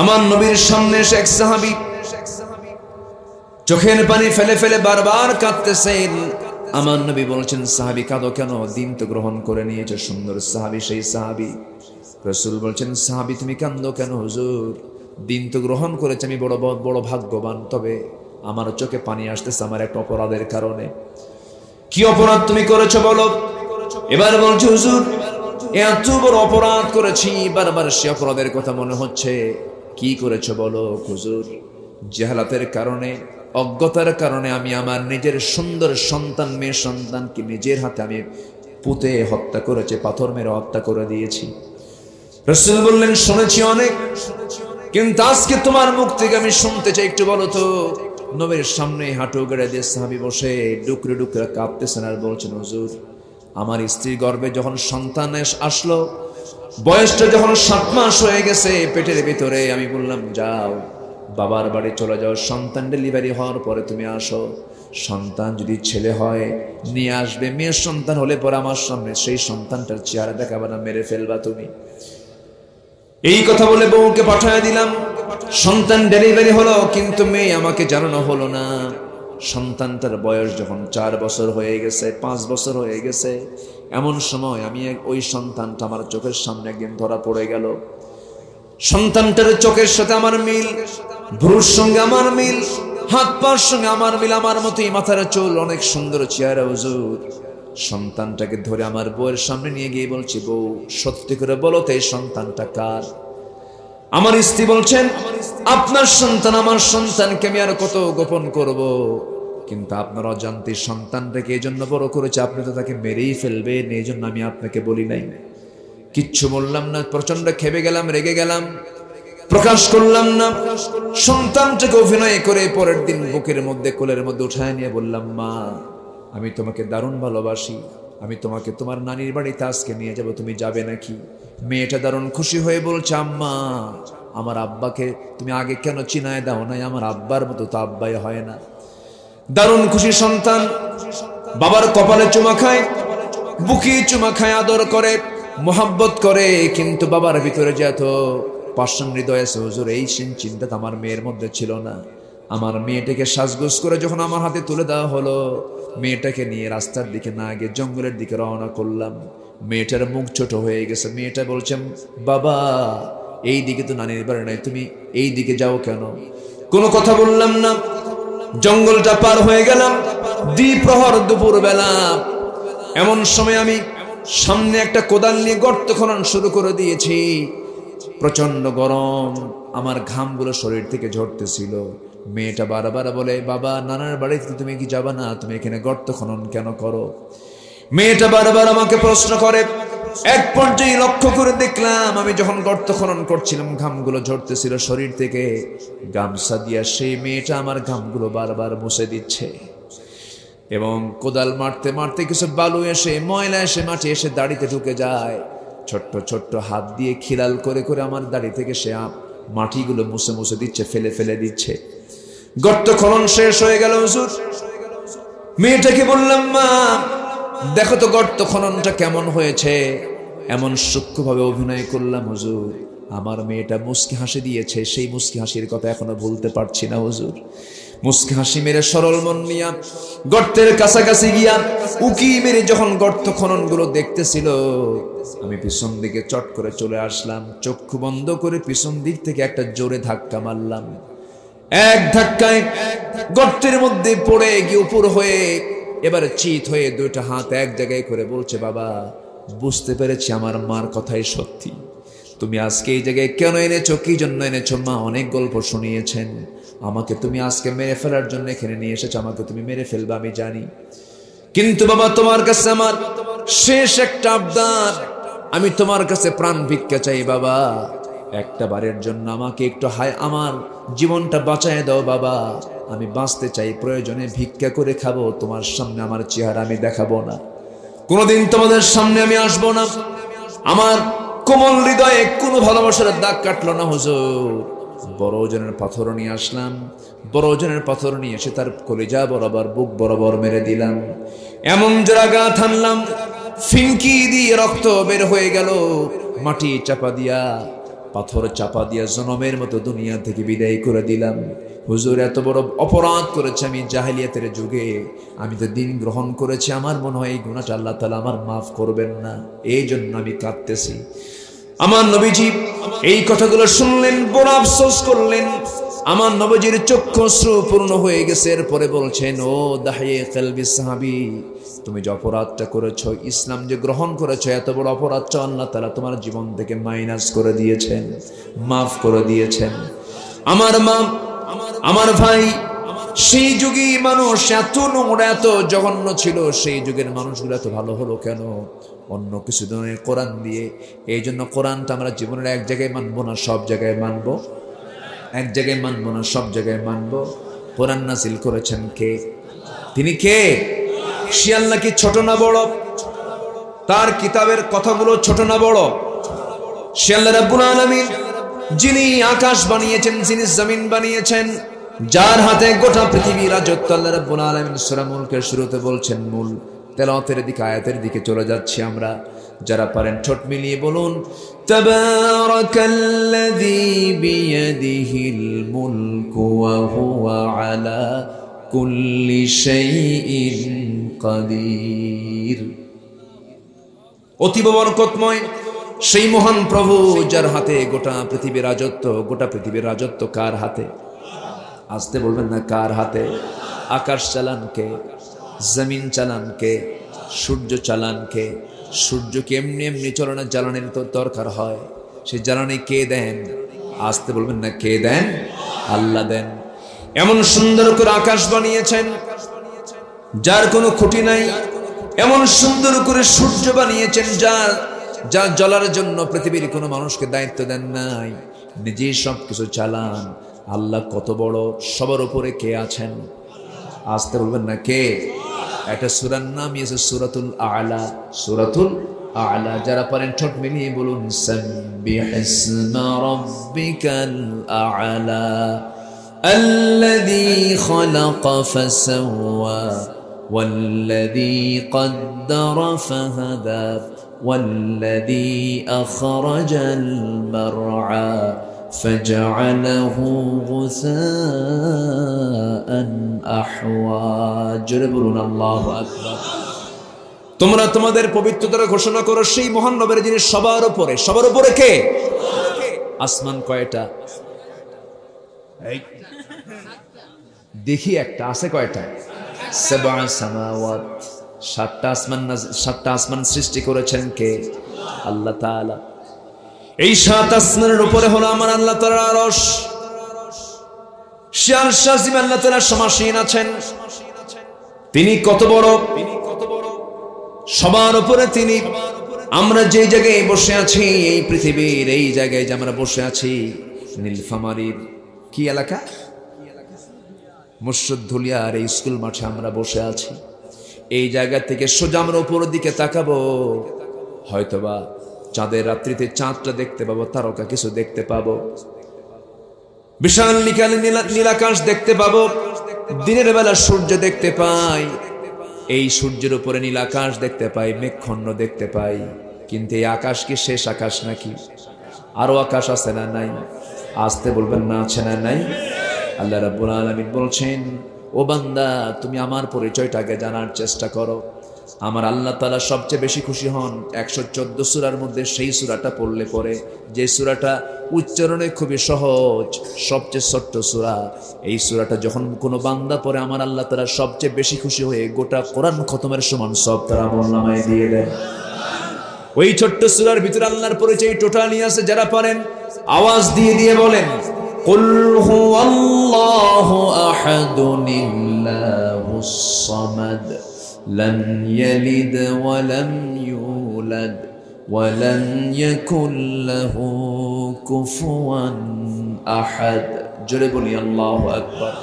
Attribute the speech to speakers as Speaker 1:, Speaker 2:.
Speaker 1: আমার নবীর সামনে এক সাহাবি চোখের পানি ফেলে ফেলে বারবার কাঁদতেছেন আমার নবী বলছেন, সাহাবি, কাঁদো কেন? দিন তো গ্রহণ করে নিয়েছে, সুন্দর সাহাবি, সেই সাহাবি। রসুল বলছেন, সাহাবি, তুমি কান্দো কেন হুজুর? দিন তো গ্রহণ করেছে, আমি বড় বড় ভাগ্যবান। তবে আমার চোখে পানি আসতেছে আমার একটা অপরাধের কারণে। কি অপরাধ তুমি করেছ বলো? এবার বলছো, হুজুর, এত বড় অপরাধ করেছি, বারবার সে অপরাধের কথা মনে হচ্ছে। কি করেছ বলো, হুজুর? জেহালাতের কারণে, অজ্ঞতার কারণে আমি আমার নিজের সুন্দর সন্তান মেয়ে সন্তানকে নিজের হাতে আমি পুঁতে হত্যা করেছে, পাথর মেরে হত্যা করে দিয়েছি। রসুল বললেন, শুনেছি অনেক, কিন্তু আজকে তোমার মুখ থেকে আমি শুনতে চাই, একটু বলো তো। নবীর সামনে হাঁটু গেড়ে দিয়ে সাহাবি বসে ডুকরে ডুকরে কাঁপতেছেন আর বলছেন, হুজুর, আমার স্ত্রীর গর্ভে যখন সন্তান আসলো বয়সটা যখন সাত মাস হয়ে গেছে, পেটের ভিতরে আমি বললাম, যাও, বাবার বাড়ি চলে যাও, সন্তান ডেলিভারি হওয়ার পরে তুমি আসো। সন্তান যদি ছেলে হয়, নিয়ে আসবে। মেয়ের সন্তান হলে পরে আমার সামনে, সেই সন্তানটার চেহারা দেখাবে না, মেরে ফেলবা তুমি। এই কথা বলে বউকে পাঠায় দিলাম। সন্তান ডেলিভারি হলো, কিন্তু মেয়ে আমাকে জানানো হলো না। সন্তানটার বয়স যখন চার বছর হয়ে গেছে, পাঁচ বছর হয়ে গেছে। এমন সময় আমি ওই সন্তানটা আমার চোখের সামনে একদিন ধরা পড়ে গেল। সন্তানটার চোখের সাথে আমার মিল, ভ্রুর সঙ্গে আমার মিল, হাত পার সঙ্গে আমার মিল, আমার মতোই মাথার চুল, অনেক সুন্দর চেহারা, হুজুর। সন্তানটাকে ধরে আমার বউয়ের সামনে নিয়ে গিয়ে বলছি, বউ, সত্যি করে বলো তো এই সন্তানটা কার? আমার স্ত্রী বলছেন, আপনার সন্তান, আমার সন্তানকে আমি আর কত গোপন করব? কিন্তু আপনার অজান্তে সন্তানটাকে এই জন্য বড় করেছে, আপনি তো তাকে মেরেই ফেলবেন এই জন্য আমি আপনাকে বলি নাই। কিচ্ছু বললাম না প্রচণ্ড খেপে গেলাম, রেগে গেলাম, প্রকাশ করলাম না। সন্তানটাকে অভিনয় করে পরের দিন বুকের মধ্যে, কোলের মধ্যে উঠায় নিয়ে বললাম, মা, আমি তোমাকে দারুণ ভালোবাসি। আমি তোমাকে তোমার নানির বাড়িতে আজকে নিয়ে যাব, তুমি যাবে নাকি? মেয়েটা দারুণ খুশি হয়ে বলছে, আম্মা, আমার আব্বাকে তুমি আগে কেন চিনায় দাও নাই? আমার আব্বার মতো তো আব্বাই হয় না। দারুণ খুশি সন্তান। বাবার কপালে চুমা খায়, বুকি চুমা খায়, আদর করে, মোহাব্বত করে, কিন্তু বাবার ভিতরে যে এত পার্সন হৃদয় আছে, হুজুর, এই সিন চিন্তা আমার মেয়ের মধ্যে ছিল না। আমার মেয়েটাকে সাজগোজ করে যখন আমার হাতে তুলে দেওয়া হলো, মেয়েটাকে নিয়ে রাস্তার দিকে না গিয়ে জঙ্গলের দিকে রওনা করলাম। মেয়েটার মুখ ছোট হয়ে গেছে। মেয়েটা বলছেন বাবা, এই দিকে তো নানির বাড়ি নাই, তুমি এই দিকে যাও কেন? কোনো কথা বললাম না। জঙ্গলটা পার হয়ে গেলাম। দ্বিপ্রহর দুপুর বেলা এমন সময় আমি সামনে একটা কোদাল নিয়ে গর্ত খনন শুরু করে দিয়েছি। প্রচণ্ড গরম। আমার ঘামগুলো শরীর থেকে ঝরতেছিল। মেয়েটা বারবার বলে, বাবা, নানার বাড়িতে তুমি কি যাবা না? তুমি এখানে গর্ত খনন কেন করো? মেয়েটা বারবার আমাকে প্রশ্ন করে এক পর্যায়ে লক্ষ্য করে দেখলাম, আমি যখন গর্ত খনন করছিলাম, ঘামগুলো ঝরতেছিল শরীর থেকে। গামছা দিয়া সেই মেয়েটা আমার ঘামগুলো বারবার মুছে দিচ্ছে। এবং কোদাল মারতে মারতে কিছু বালু এসে, ময়লা এসে মাঠে এসে দাড়িতে ঢুকে যায়। ছোট্ট ছোট্ট হাত দিয়ে খিলাল করে করে আমার দাড়ি থেকে সে মাটিগুলো মুছে মুছে দিচ্ছে, ফেলে ফেলে দিচ্ছে। গর্ত খনন শেষ হয়ে গেল, হুজুর। মেয়েটাকে বললাম, মা দেখো তো গর্ত খননটা কেমন হয়েছে? এমন সূক্ষ্মভাবে অভিনয় করলাম, হুজুর। আমার মেয়েটা মুস্কি হাসি দিয়েছে, সেই মুস্কি হাসির কথা এখনও ভুলতে পারছি না, হুজুর। মুস্কি হাসি মেরে সরল মন নিয়া গর্তের কাছাকাছি গিয়া উকি মেরে যখন গর্ত খননগুলো দেখতেছিল, আমি পিছন দিকে চট করে চলে আসলাম, চক্ষু বন্ধ করে পিছন দিক থেকে একটা জোরে ধাক্কা মারলাম। এক ধাক্কায় গর্তের মধ্যে পড়ে গিয়ে উপর হয়ে এবারে চিত হয়ে দুইটা হাত এক জায়গায় করে বলছে, বাবা, বুঝতে পেরেছি আমার মার কথাই সত্যি। তুমি আজকে এই জায়গায় কেন এনেছো? কি জন্য এনেছো? মা অনেক গল্প শুনিয়েছেন। আমাকে তুমি আজকে মেরে ফেলার জন্য এখানে নিয়ে এসেছ, আমাকে তুমি মেরে ফেলবে, আমি জানি। কিন্তু বাবা, তোমার কাছে আমার শেষ একটা আবদার। আমি তোমার কাছে প্রাণ ভিক্ষা চাই, বাবা। একটা বারের জন্য আমাকে একটু হায়, আমার জীবনটা বাঁচায় দাও, বাবা। আমি বাঁচতে চাই, প্রয়োজনে ভিক্ষা করে খাব, তোমার সামনে আমার চেহারা আমি দেখাবো না। কোনোদিন তোমাদের সামনে আমি আসব না। আমার কোমল হৃদয়ে কোনো ভালোবাসার দাগ কাটলো না, হুজুর। বড় ওজনের পাথর নিয়ে আসলাম, বড় ওজনের পাথর নিয়ে এসে তার কলিজা বরাবর, বুক বরাবর মেরে দিলাম। এমন জায়গা থানলাম ফিঙ্কি দিয়ে রক্ত বের হয়ে গেল, মাটি চাপা দিয়া, পাথর চাপা দিয়া জনমের মতো দুনিয়া থেকে বিদায় করে দিলাম। হুজুর, এত বড় অপরাধ করেছে আমি জাহেলিয়াতের যুগে। আমি তো দিন গ্রহণ করেছি, আমার মনে হয় এই গুণাটা আল্লাহ তালা আমার মাফ করবেন না। এই জন্য আমি কাঁদতেছি। আমার নবীজি এই কথাগুলো শুনলেন, বড় আফসোস করলেন। আমার নবজির চক্ষু পূর্ণ হয়ে গেছে, এরপরে বলছেন, ও খেলবি সাহাবি, তুমি যে অপরাধটা করেছ, ইসলাম যে গ্রহণ করেছ, এত বড় অপরাধটা আল্লাহ তালা তোমার জীবন থেকে মাইনাস করে দিয়েছেন, মাফ করে দিয়েছেন। আমার মা আমার ভাই, সেই যুগে মানুষ এত নোংরা, এত জঘন্য ছিল, সেই যুগের মানুষগুলো এত ভালো হলো কেন? অন্য কিছু ধরনের কোরআন দিয়ে। এই জন্য কোরআনটা আমরা জীবনের এক জায়গায় মানবো না, সব জায়গায় মানবো। এক জায়গায় মানবো না, সব জায়গায় মানবো। কোরআন নাসিল করেছেন কে? তিনি কে? আল্লাহ কি ছোট না বড়? তার কিতাবের কথাগুলো ছোট না বড়? আল্লাহ রাব্বুল আলামিন, যিনি আকাশ বানিয়েছেন, যিনি জমিন বানিয়েছেন যার হাতে গোটা পৃথিবীর রাজত্ব আল্লাহ শুরুতে বলছেন, মূল তেলাওয়াতের দিকে, আয়াতের দিকে চলে যাচ্ছি আমরা। যারা পারেন ঠোঁট মিলিয়ে বলুন, তাবারাকাল্লাযী হুয়া আলা কুল্লি বরকতময় সেই মহান প্রভু, যার হাতে গোটা পৃথিবীর রাজত্ব, গোটা পৃথিবীর রাজত্ব কার হাতে? আসতে বলবেন না কার হাতে? আকাশ চালান কে? জমিন চালান কে? সূর্য চালান কে? সূর্যকে এমনি এমনি চলনের জ্বালানির তো দরকার হয়? সেই জ্বালানি কে দেন? আসতে বলবেন না কে দেন? আল্লাহ দেন। এমন সুন্দর করে আকাশ বানিয়েছেন, যার কোনো খুঁটি নাই। এমন সুন্দর করে সূর্য বানিয়েছেন যার যা জ্বলার জন্য পৃথিবীর কোনো মানুষকে দায়িত্ব দেন নাই। নিজেই সব কিছু চালান। আল্লাহ কত বড় সবার উপরে কে আছেন আসতে বলবেন না কে একটা সুরার নাম ইয়েছে সুরাতুল আলা সুরাতুল আলা যারা পারেন ঠোঁট মিলিয়ে বলুন সাব্বিহ ইসমা রাব্বিকাল আলা الذي خلق فسوى والذي قدر فهدى والذي أخرج المرعى فجعله غثاء أحوى جربنا الله أكبر তোমরা তোমাদের পবিত্রতা ঘোষণা করো সেই মহান নবের যিনি সবার উপরে সবার উপরে কে আসমান কয়টা এই দেখি একটা আছে কয়টা সাবা সামাওয়াত সাতটা আসমান নাজ- সাতটা আসমান সৃষ্টি করেছেন কে আল্লাহ তাআলা এই সাত আসমানের উপরে হলো আমার আল্লাহ তাআলার আরশ। শিয়াল শাসিম আল্লাহ তাআলা সমাসীন আছেন। তিনি কত বড়? সবার উপরে তিনি। আমরা যে জায়গায় বসে আছি, এই পৃথিবীর এই জায়গায় যে আমরা বসে আছি নীলফামারীর কি এলাকা? মুর্শিদুলিয়ার এই স্কুল মাঠে আমরা বসে আছি। এই জায়গা থেকে সোজা আমরা উপরের দিকে তাকাবো। হয়তোবা চাঁদের রাত্রিতে চাঁদটা দেখতে পাবো, তারকা কিছু দেখতে পাবো। বিশাল নিকালে নীলা- নীলাকাশ দেখতে পাবো, দিনের বেলা সূর্য দেখতে পাই। এই সূর্যের উপরে নীল আকাশ দেখতে পাই, মেঘখণ্ড দেখতে পাই। কিন্তু এই আকাশ কি শেষ আকাশ নাকি? আরও আকাশ আছে না নাই? আসতে বলবেন না আছে না নাই? আল্লাহ রাব্বুল আলামিন বলছেন, ও বান্দা, তুমি আমার পরিচয়টাকে জানার চেষ্টা করো। আমার আল্লাহ তালা সবচেয়ে বেশি খুশি হন একশো চোদ্দ সুরার মধ্যে সেই সুরাটা পড়লে পরে যে সুরাটা উচ্চারণে খুবই সহজ সবচেয়ে ছোট্ট সুরা এই সুরাটা যখন কোনো বান্দা পরে আমার আল্লাহ তালা সবচেয়ে বেশি খুশি হয়ে গোটা কোরআন খতমের সমান সব তারা মোল্লামায় দিয়ে দেয় ওই ছোট্ট সুরার ভিতরে আল্লাহর পরিচয় টোটালি আছে যারা পারেন আওয়াজ দিয়ে দিয়ে বলেন قل هو الله أحد الله الصمد لم يلد ولم يولد ولم يكن له كفوا أحد. جرب لي الله أكبر.